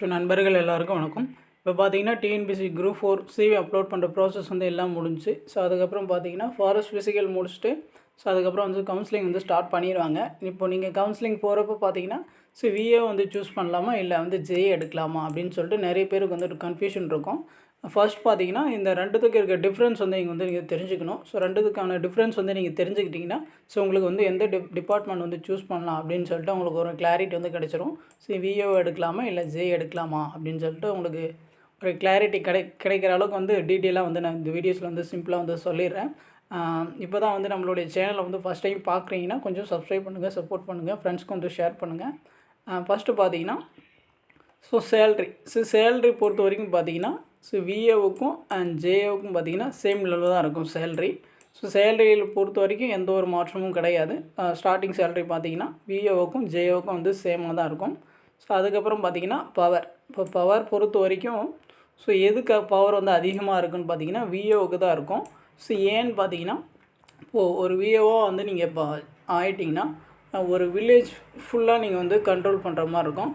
So நண்பர்கள் எல்லாருக்கும் வணக்கம். இப்போ பார்த்தீங்கன்னா TNPSC group four CV upload பண்ணுற ப்ராசஸ் வந்து எல்லாம் முடிஞ்சு ஸோ அதுக்கப்புறம் பார்த்தீங்கன்னா ஃபாரஸ்ட் ஃபிசிக்கல் முடிச்சுட்டு ஸோ அதுக்கப்புறம் வந்து கவுன்சிலிங் வந்து ஸ்டார்ட் பண்ணிடுவாங்க. இப்போ நீங்கள் கவுன்சிலிங் போகிறப்ப பார்த்தீங்கன்னா ஸோ விஏ வந்து சூஸ் பண்ணலாமா? இல்லை வந்து ஜே எடுக்கலாமா? அப்படின்னு சொல்லிட்டு நிறைய பேருக்கு வந்து ஒரு கன்ஃபியூஷன் இருக்கும். ஃபர்ஸ்ட் பார்த்தீங்கன்னா இந்த ரெண்டுத்துக்கு இருக்க டிஃப்ரென்ஸ் வந்து நீங்கள் வந்து நீங்கள் தெரிஞ்சுக்கணும். ஸோ ரெண்டுத்துக்கான டிஃப்ரென்ஸ் வந்து நீங்கள் தெரிஞ்சுக்கிட்டிங்கன்னா ஸோ உங்களுக்கு வந்து எந்த டிப் டிபார்ட்மெண்ட் வந்து சூஸ் பண்ணலாம் அப்படின்னு சொல்லிட்டு உங்களுக்கு ஒரு கிளாரிட்டி வந்து கிடச்சிரும். ஸோ விஓ எடுக்கலாமா இல்லை ஜே எடுக்கலாமா அப்படின்னு சொல்லிட்டு உங்களுக்கு ஒரு கிளாரிட்டி கிடை கிடைக்கிற அளவுக்கு வந்து டீட்டெயிலாக வந்து நான் இந்த வீடியோஸில் வந்து சிம்பிளாக வந்து சொல்லிடுறேன். இப்போ தான் வந்து நம்மளுடைய சேனலை வந்து ஃபஸ்ட் டைம் பார்க்குறீங்கன்னா கொஞ்சம் சப்ஸ்கிரைப் பண்ணுங்கள் சப்போர்ட் பண்ணுங்கள் ஃப்ரெண்ட்ஸ்க்கு வந்து ஷேர் பண்ணுங்கள் ஃபஸ்ட்டு பார்த்தீங்கன்னா ஸோ சேல்ரி ஸோ சேல்ரி பொறுத்த வரைக்கும் பார்த்தீங்கன்னா ஸோ விஏவுக்கும் அண்ட் ஜேஏவுக்கும் பார்த்தீங்கன்னா சேம் லெவலில் தான் இருக்கும் சேல்ரி ஸோ சேலரியில் பொறுத்த வரைக்கும் எந்த ஒரு மாற்றமும் கிடையாது. Uh, ஸ்டார்டிங் சேலரி பார்த்தீங்கன்னா விஏஓக்கும் ஜேஓக்கும் வந்து சேமாக தான் இருக்கும். ஸோ அதுக்கப்புறம் பார்த்தீங்கன்னா பவர் இப்போ பவர் பொறுத்த வரைக்கும் ஸோ எதுக்கு பவர் வந்து அதிகமாக இருக்குன்னு பார்த்தீங்கன்னா விஏஓக்கு தான் இருக்கும். ஸோ ஏன்னு பார்த்தீங்கன்னா இப்போது ஒரு விஏஓவாக வந்து நீங்கள் இப்போ ஆயிட்டிங்கன்னா ஒரு வில்லேஜ் ஃபுல்லாக நீங்கள் வந்து கண்ட்ரோல் பண்ணுற மாதிரி இருக்கும்.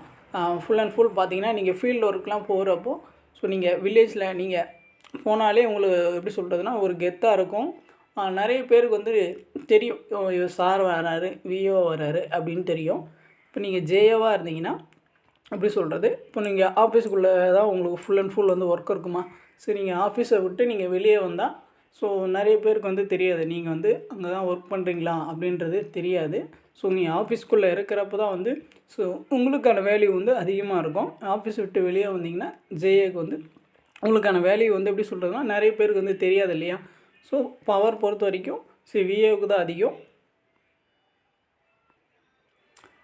ஃபுல் அண்ட் ஃபுல் பார்த்தீங்கன்னா நீங்கள் ஃபீல்டு ஒர்க்லாம் போகிறப்போ ஸோ நீங்கள் வில்லேஜில் நீங்கள் போனாலே உங்களுக்கு எப்படி சொல்கிறதுனா ஒரு கெத்தாக இருக்கும். நிறைய பேருக்கு வந்து தெரியும். இவர் சார் வராரு விஓ வராரு அப்படின்னு தெரியும். இப்போ நீங்கள் ஜேஏவாக இருந்தீங்கன்னா எப்படி சொல்கிறது இப்போ நீங்கள் ஆஃபீஸுக்குள்ளே தான் உங்களுக்கு ஃபுல் அண்ட் ஃபுல் வந்து ஒர்க் இருக்குமா? சரி நீங்கள் ஆஃபீஸை விட்டு நீங்கள் வெளியே வந்தால் ஸோ நிறைய பேருக்கு வந்து தெரியாது. நீங்கள் வந்து அங்கே தான் ஒர்க் பண்ணுறீங்களா அப்படின்றது தெரியாது. ஸோ நீங்கள் ஆஃபீஸ்க்குள்ளே இருக்கிறப்ப தான் வந்து ஸோ உங்களுக்கான வேல்யூ வந்து அதிகமாக இருக்கும். ஆஃபீஸ் விட்டு வெளியே வந்தீங்கன்னா ஜேஏக்கு வந்து உங்களுக்கான வேல்யூ வந்து எப்படி சொல்கிறதுனா நிறைய பேருக்கு வந்து தெரியாது இல்லையா? ஸோ பவர் பொறுத்த வரைக்கும் ஸோ விஏவுக்கு தான் அதிகம்.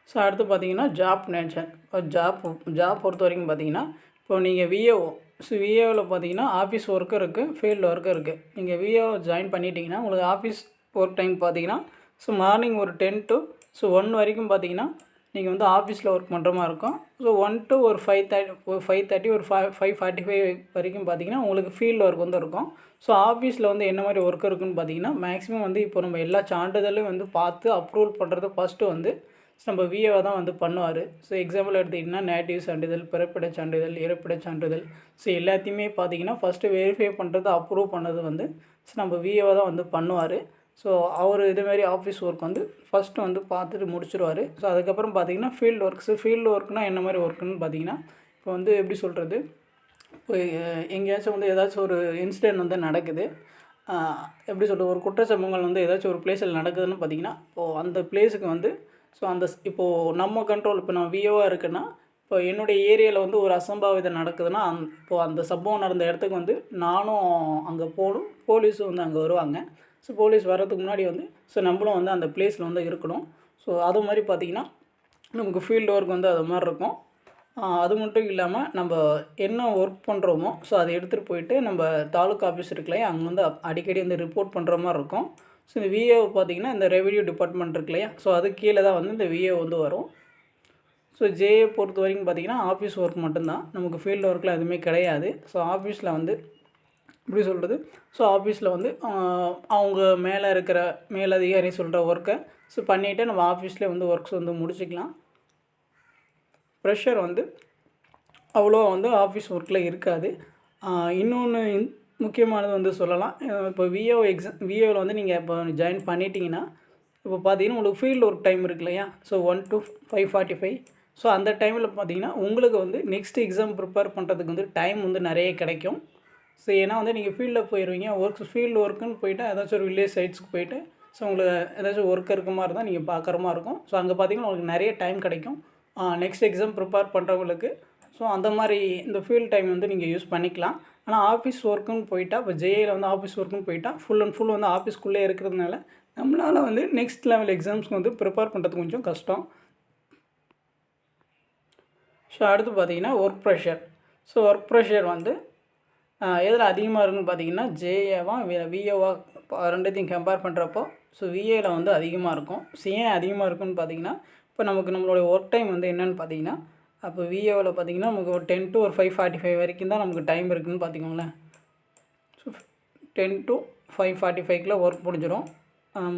ஸோ அடுத்து பார்த்தீங்கன்னா ஜாப் நேச்சர் ஜாப் ஜாப் பொறுத்த வரைக்கும் பார்த்தீங்கன்னா இப்போ நீங்கள் விஏஓ ஸோ விஏஓவில் பார்த்தீங்கன்னா ஆஃபீஸ் ஒர்க்கும் இருக்குது ஃபீல்டு ஒர்க்கும் இருக்குது நீங்கள் விஏஓ ஜாயின் பண்ணிட்டீங்கன்னா உங்களுக்கு ஆஃபீஸ் ஒர்க் டைம் பார்த்தீங்கன்னா ஸோ மார்னிங் ஒரு டென் டு ஸோ ஒன் வரைக்கும் பார்த்தீங்கன்னா நீங்கள் வந்து ஆஃபீஸில் ஒர்க் பண்ணுற மாதிரி இருக்கும். ஸோ ஒன் டு ஒரு ஃபைவ் தேர்ட்டி ஒரு ஃபைவ் தேர்ட்டி ஒரு ஃபைவ் ஃபைவ் ஃபார்ட்டி ஃபைவ் வரைக்கும் பார்த்தீங்கன்னா உங்களுக்கு ஃபீல்டு ஒர்க் வந்து இருக்கும். ஸோ ஆஃபீஸில் வந்து என்ன மாதிரி ஒர்க் இருக்குன்னு பார்த்தீங்கன்னா மேக்ஸிமம் வந்து இப்போ நம்ம எல்லா சான்றிதழையும் வந்து பார்த்து அப்ரூவல் பண்ணுறது ஃபஸ்ட்டு வந்து நம்ம விஏவை தான் வந்து பண்ணுவார். ஸோ எக்ஸாம்பிள் எடுத்திங்கன்னா நேட்டிவ் சான்றிதழ் பிறப்பிட சான்றிதழ் இறப்பிட சான்றிதழ் ஸோ எல்லாத்தையுமே பார்த்தீங்கன்னா ஃபஸ்ட்டு வெரிஃபை பண்ணுறது அப்ரூவ் பண்ணது வந்து ஸோ நம்ம விஏவை தான் வந்து பண்ணுவார். ஸோ அவர் இதுமாரி ஆஃபீஸ் ஒர்க் வந்து ஃபஸ்ட்டு வந்து பார்த்துட்டு முடிச்சிருவார். ஸோ அதுக்கப்புறம் பார்த்தீங்கன்னா ஃபீல்டு ஒர்க்ஸு ஃபீல்டு ஒர்க்னால் என்ன மாதிரி ஒர்க்குன்னு பார்த்தீங்கன்னா இப்போ வந்து எப்படி சொல்கிறது இப்போ எங்கேயாச்சும் வந்து ஏதாச்சும் ஒரு இன்சிடென்ட் வந்து நடக்குது. எப்படி சொல்கிறது ஒரு குற்ற சம்பவங்கள் வந்து ஏதாச்சும் ஒரு பிளேஸில் நடக்குதுன்னு பார்த்தீங்கன்னா இப்போது அந்த பிளேஸுக்கு வந்து ஸோ அந்த ஸ்- இப்போது நம்ம கண்ட்ரோல் இப்போ நான் விஓவாக இருக்குன்னா இப்போ என்னுடைய ஏரியாவில் வந்து ஒரு அசம்பாவிதம் நடக்குதுன்னா அந் இப்போது அந்த சம்பவம் நடந்த இடத்துக்கு வந்து நானும் அங்கே போகணும் போலீஸும் வந்து அங்கே வருவாங்க. ஸோ போலீஸ் வர்றதுக்கு முன்னாடி வந்து ஸோ நம்மளும் வந்து அந்த பிளேஸில் வந்து இருக்கணும். ஸோ அது மாதிரி பார்த்தீங்கன்னா நமக்கு ஃபீல்டு ஒர்க் வந்து அது மாதிரி இருக்கும். அது மட்டும் இல்லாமல் நம்ம என்ன ஒர்க் பண்ணுறோமோ ஸோ அதை எடுத்துகிட்டு போயிட்டு நம்ம தாலுக்கா ஆஃபீஸ் இருக்குல்லையா அங்கே வந்து அப்- அடிக்கடி வந்து ரிப்போர்ட் பண்ணுற மாதிரி இருக்கும். ஸோ இந்த விஏ பார்த்திங்கன்னா இந்த ரெவென்யூ டிபார்ட்மெண்ட் இருக்கு இல்லையா? ஸோ அது கீழே தான் வந்து இந்த விஏ வந்து வரும். ஸோ ஜேஏ பொறுத்த வரைக்கும் பார்த்தீங்கன்னா ஆஃபீஸ் ஒர்க் மட்டும்தான். நமக்கு ஃபீல்டு ஒர்க்கில் எதுவுமே கிடையாது. ஸோ ஆஃபீஸில் வந்து எப்படி சொல்கிறது ஸோ ஆஃபீஸில் வந்து அவங்க மேலே இருக்கிற மேலதிகாரி சொல்கிற ஒர்க்கை ஸோ பண்ணிவிட்டு நம்ம ஆஃபீஸ்லேயே வந்து ஒர்க்ஸ் வந்து முடிச்சுக்கலாம். ப்ரெஷர் வந்து அவ்வளோ வந்து ஆஃபீஸ் ஒர்க்கில் இருக்காது. இன்னொன்று முக்கியமானது வந்து சொல்லலாம். இப்போ விஓ எக்ஸாம் விஓவில் வந்து நீங்கள் இப்போ ஜாயின் பண்ணிட்டீங்கன்னா இப்போ பார்த்தீங்கன்னா உங்களுக்கு ஃபீல்டு ஒர்க் டைம் இருக்கு இல்லையா? So one to five forty five so அந்த டைமில் பார்த்தீங்கன்னா உங்களுக்கு வந்து நெக்ஸ்ட் எக்ஸாம் ப்ரிப்பேர் பண்ணுறதுக்கு வந்து டைம் வந்து நிறைய கிடைக்கும். ஸோ ஏன்னா வந்து நீங்கள் ஃபீல்டில் போயிடுவீங்க ஒர்க் ஃபீல்டு ஒர்க்குன்னு போயிட்டு ஏதாச்சும் ஒரு வில்லேஜ் சைட்ஸ்க்கு போயிட்டு ஸோ உங்களுக்கு ஏதாச்சும் ஒர்க் இருக்க மாதிரி தான் நீங்கள் பார்க்குற மாதிரி இருக்கும். ஸோ அங்கே பார்த்தீங்கன்னா உங்களுக்கு நிறைய டைம் கிடைக்கும். நெக்ஸ்ட் எக்ஸாம் ப்ரிப்பேர் பண்ணுறவங்களுக்கு ஸோ அந்த மாதிரி இந்த ஃபீல்ட் டைம் வந்து நீங்கள் யூஸ் பண்ணிக்கலாம். ஆனால் ஆஃபீஸ் ஒர்க்குன்னு போயிட்டா இப்போ ஜேஏல வந்து ஆஃபீஸ் ஒர்க்குன்னு போயிட்டா ஃபுல் அண்ட் ஃபுல் வந்து ஆஃபீஸ்க்குள்ளே இருக்கிறதுனால நம்மளால் வந்து நெக்ஸ்ட் லெவல் எக்ஸாம்ஸ்க்கு வந்து ப்ரிப்பேர் பண்ணுறது கொஞ்சம் கஷ்டம். ஸோ அடுத்து பார்த்தீங்கன்னா work pressure so work pressure வந்து எதில் அதிகமாக இருக்குன்னு பார்த்தீங்கன்னா ஜேஏவா விஏவா ரெண்டுத்தையும் கம்பேர் பண்ணுறப்போ ஸோ விஏயில் வந்து அதிகமாக இருக்கும். ஸோ ஏன் அதிகமாக இருக்குன்னு பார்த்தீங்கன்னா இப்போ நமக்கு நம்மளுடைய ஒர்க் டைம் வந்து என்னென்னு பார்த்தீங்கன்னா அப்போ விஏவில் பார்த்தீங்கன்னா நமக்கு ஒரு டென் டு ஒரு ஃபைவ் ஃபார்ட்டி ஃபைவ் வரைக்கும் தான் நமக்கு டைம் இருக்குன்னு பார்த்துக்கோங்களேன். So ten to five forty ஃபைவ்க்குள்ளே work முடிஞ்சிடும்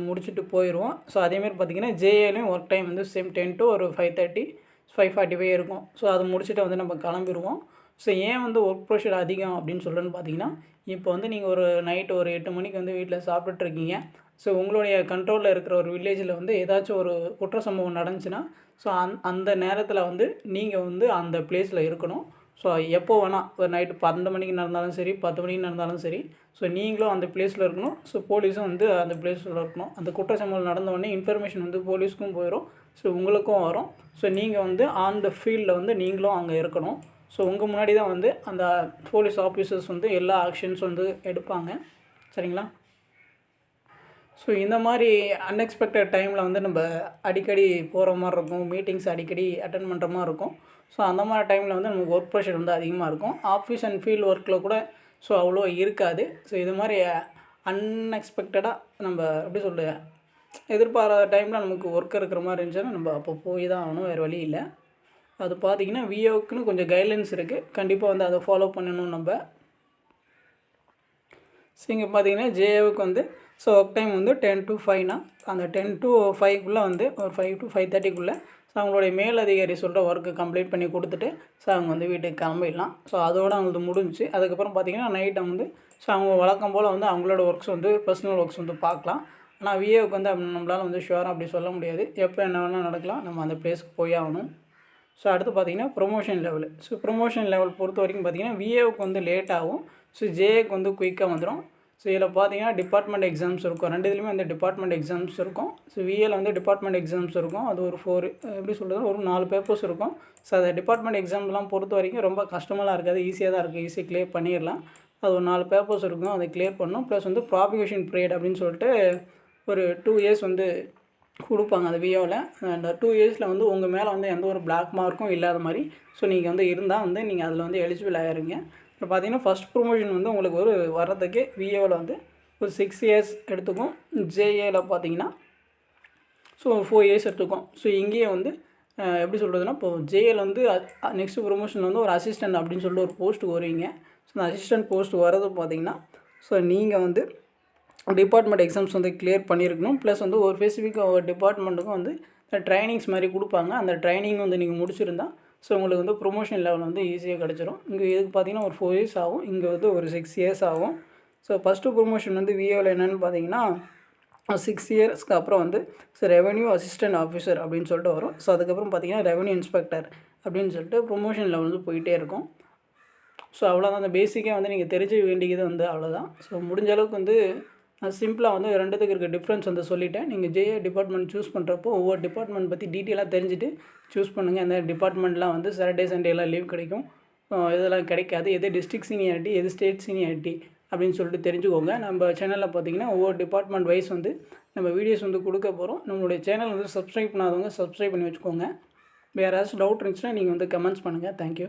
முடிச்சுட்டு போயிடுவோம். ஸோ அதேமாரி பார்த்தீங்கன்னா ஜேஏலையும் ஒர்க் டைம் வந்து சேம் டென் டு ஒரு five thirty five forty five இருக்கும். ஸோ அதை முடிச்சுட்டு வந்து நம்ம கிளம்பிடுவோம். ஸோ ஏன் வந்து ஒர்க் ப்ரெஷர் அதிகம் அப்படின்னு சொல்கிறேன்னு பார்த்தீங்கன்னா இப்போ வந்து நீங்கள் ஒரு நைட்டு ஒரு எட்டு மணிக்கு வந்து வீட்டில் சாப்பிட்டுட்ருக்கீங்க ஸோ உங்களுடைய கண்ட்ரோலில் இருக்கிற ஒரு வில்லேஜில் வந்து ஏதாச்சும் ஒரு குற்ற சம்பவம் நடந்துச்சுன்னா ஸோ அந் அந்த நேரத்தில் வந்து நீங்கள் வந்து அந்த பிளேஸில் இருக்கணும். ஸோ எப்போ வேணால் ஒரு நைட்டு பன்னெண்டு மணிக்கு நடந்தாலும் சரி பத்து மணிக்கு நடந்தாலும் சரி ஸோ நீங்களும் அந்த பிளேஸில் இருக்கணும். ஸோ போலீஸும் வந்து அந்த பிளேஸில் இருக்கணும். அந்த குற்ற சம்பவம் நடந்தவொடனே இன்ஃபர்மேஷன் வந்து போலீஸ்க்கும் போயிடும் ஸோ உங்களுக்கும் வரும். ஸோ நீங்கள் வந்து ஆன் த ஃபீல்டில் வந்து நீங்களும் அங்கே இருக்கணும். ஸோ உங்கள் முன்னாடி தான் வந்து அந்த போலீஸ் ஆஃபீஸர்ஸ் வந்து எல்லா ஆக்ஷன்ஸ் வந்து எடுப்பாங்க. சரிங்களா? ஸோ இந்த மாதிரி அன்எக்ஸ்பெக்டட் டைமில் வந்து நம்ம அடிக்கடி போகிற மாதிரி இருக்கும் மீட்டிங்ஸ் அடிக்கடி அட்டன் பண்ணுற மாதிரி இருக்கும். ஸோ அந்த மாதிரி டைமில் வந்து நமக்கு ஒர்க் ப்ரெஷர் வந்து அதிகமாக இருக்கும். ஆஃபீஸ் அண்ட் ஃபீல்டு ஒர்க்கில் கூட ஸோ அவ்வளோ இருக்காது. ஸோ இது மாதிரி அன்எக்ஸ்பெக்டடாக நம்ம எப்படி சொல்ல எதிர்பாராத டைமில் நமக்கு ஒர்க் இருக்கிற மாதிரி இருந்துச்சுன்னா நம்ம அப்போ போய் தான் ஆகணும் வேறு வழி இல்லை. அது பார்த்திங்கன்னா விஓக்குன்னு கொஞ்சம் கைட்லைன்ஸ் இருக்குது கண்டிப்பாக வந்து அதை ஃபாலோ பண்ணணும் நம்ம. ஸோ இங்கே பார்த்தீங்கன்னா ஜேஓவுக்கு வந்து ஸோ ஒர்க் டைம் வந்து டென் டு ஃபைவ்னா அந்த டென் டு ஃபைவ்க்குள்ளே வந்து ஒரு ஃபைவ் டு ஃபைவ் தேர்ட்டிக்குள்ளே ஸோ அவங்களுடைய மேலதிகாரி சொல்கிற ஒர்க்கு கம்ப்ளீட் பண்ணி கொடுத்துட்டு ஸோ அவங்க வந்து வீட்டுக்கு கிளம்பிடலாம். ஸோ அதோடு அவங்களுக்கு முடிஞ்சு அதுக்கப்புறம் பார்த்திங்கன்னா நைட்டை வந்து ஸோ அவங்க வழக்கம் போல் வந்து அவங்களோட ஒர்க்ஸ் வந்து பர்சனல் ஒர்க்ஸ் வந்து பார்க்கலாம் ஆனால் விஏவுக்கு வந்து நம்மளால் வந்து ஷுவராக அப்படி சொல்ல முடியாது. எப்போ என்ன வேணால் நடக்கலாம் நம்ம அந்த பிளேஸ்க்கு போய் ஆகணும். ஸோ அடுத்து பார்த்திங்கன்னா promotion level so promotion level பொறுத்த வரைக்கும் பார்த்திங்கன்னா விஏவுக்கு வந்து லேட் ஆகும். ஸோ ஜேஏக்கு வந்து குயிக்காக வந்துடும் ஸோ இதில் பார்த்தீங்கன்னா டிபார்ட்மெண்ட் எக்ஸாம்ஸ் இருக்கும். ரெண்டு இதுலேயுமே வந்து டிபார்ட்மெண்ட் எக்ஸாம்ஸ் இருக்கும். ஸோ விஏல வந்து டிபார்ட்மெண்ட் எக்ஸாம்ஸ் இருக்கும். அது ஒரு ஃபோர் எப்படி சொல்கிறது ஒரு நாலு பேப்பர்ஸ் இருக்கும். ஸோ அந்த டிபார்ட்மெண்ட் எக்ஸாம்லாம் பொறுத்த வரைக்கும் ரொம்ப கஷ்டமெல்லாம் இருக்காது. ஈஸியாக தான் இருக்குது. ஈஸியாக கிளியர் பண்ணிடலாம். அது ஒரு நாலு பேப்பர்ஸ் இருக்கும். அதை கிளியர் பண்ணணும் ப்ளஸ் வந்து ப்ராபிகேஷன் பீரியட் அப்படின்னு சொல்லிட்டு ஒரு டூ இயர்ஸ் வந்து கொடுப்பாங்க அந்த விஓவில் அந்த டூ இயர்ஸில் வந்து உங்கள் மேலே வந்து எந்த ஒரு பிளாக் மார்க்கும் இல்லாத மாதிரி. ஸோ நீங்கள் வந்து இருந்தால் வந்து நீங்கள் அதில் வந்து எலிஜிபிள் ஆகிருங்க இப்போ பார்த்தீங்கன்னா ஃபஸ்ட் ப்ரொமோஷன் வந்து உங்களுக்கு ஒரு வர்றதுக்கு விஏவில் வந்து ஒரு சிக்ஸ் இயர்ஸ் எடுத்துக்கும். ஜேஏவில் பார்த்தீங்கன்னா ஸோ ஃபோர் இயர்ஸ் எடுத்துக்கும். ஸோ இங்கேயே வந்து எப்படி சொல்கிறதுனா இப்போ ஜேஎல் வந்து நெக்ஸ்ட் ப்ரொமோஷன் வந்து ஒரு அசிஸ்டன்ட் அப்படின்னு சொல்லிட்டு ஒரு போஸ்ட்டுக்கு வருவீங்க. ஸோ அந்த அசிஸ்டன்ட் போஸ்ட் வர்றது பார்த்தீங்கன்னா ஸோ நீங்கள் வந்து டிபார்ட்மெண்ட் எக்ஸாம்ஸ் வந்து கிளியர் பண்ணியிருக்கணும். ப்ளஸ் வந்து ஒரு ஸ்பெசிஃபிக்காக ஒரு டிபார்ட்மெண்ட்டுக்கும் வந்து ட்ரைனிங்ஸ் மாதிரி கொடுப்பாங்க. அந்த ட்ரைனிங் வந்து நீங்கள் முடிச்சிருந்தால் ஸோ உங்களுக்கு வந்து ப்ரொமோஷன் லெவல் வந்து ஈஸியாக கிடச்சிரும். இங்கே இதுக்கு பார்த்தீங்கன்னா ஒரு ஃபோர் இயர்ஸ் ஆகும். இங்கே வந்து ஒரு சிக்ஸ் இயர்ஸ் ஆகும். ஸோ ஃபஸ்ட்டு ப்ரொமோஷன் வந்து விஏவில் என்னென்னு பார்த்தீங்கன்னா சிக்ஸ் இயர்ஸ்க்கு அப்புறம் வந்து ஸோ ரெவென்யூ அசிஸ்டன்ட் ஆஃபீஸர் அப்படின்னு சொல்லிட்டு வரும். ஸோ அதுக்கப்புறம் பார்த்தீங்கன்னா ரெவன்யூ இன்ஸ்பெக்டர் அப்படின்னு சொல்லிட்டு ப்ரொமோஷன் லெவல் வந்து போயிட்டே இருக்கும். ஸோ அவ்வளோதான் அந்த பேசிக்காக வந்து நீங்கள் தெரிஞ்ச வேண்டியது வந்து அவ்வளோதான் ஸோ முடிஞ்ச அளவுக்கு வந்து நான் சிம்பிளாக வந்து ரெண்டுத்துக்கு இருக்க டிஃப்ரென்ஸ் வந்து சொல்லிவிட்டேன் நீங்கள் ஜேஏ டிபார்ட்மெண்ட் சூஸ் பண்ணுறப்போ ஒவ்வொரு டிபார்ட்மெண்ட் பற்றி டீட்டெயிலாக தெரிஞ்சுட்டு சூஸ் பண்ணுங்கள் அந்த டிபார்ட்மெண்ட்லாம் வந்து சாட்டர்டே சண்டேலாம் லீவ் கிடைக்கும். இதெல்லாம் கிடைக்காது. எது டிஸ்ட்ரிக்ட் சீனியாரிட்டி எது ஸ்டேட் சீனியாரிட்டி அப்படின்னு சொல்லிட்டு தெரிஞ்சுக்கோங்க. நம்ம சேனலில் பார்த்தீங்கன்னா ஒவ்வொரு டிபார்ட்மெண்ட் வைஸ் வந்து நம்ம வீடியோஸ் வந்து கொடுக்க போகிறோம் நம்மளுடைய சேனல் வந்து சப்ஸ்கிரைப் பண்ணாதவங்க சப்ஸ்கிரைப் பண்ணி வச்சுக்கோங்க. வேறு ஏதாச்சும் டவுட் இருந்துச்சுன்னா நீங்கள் வந்து கமெண்ட்ஸ் பண்ணுங்கள் தேங்க்யூ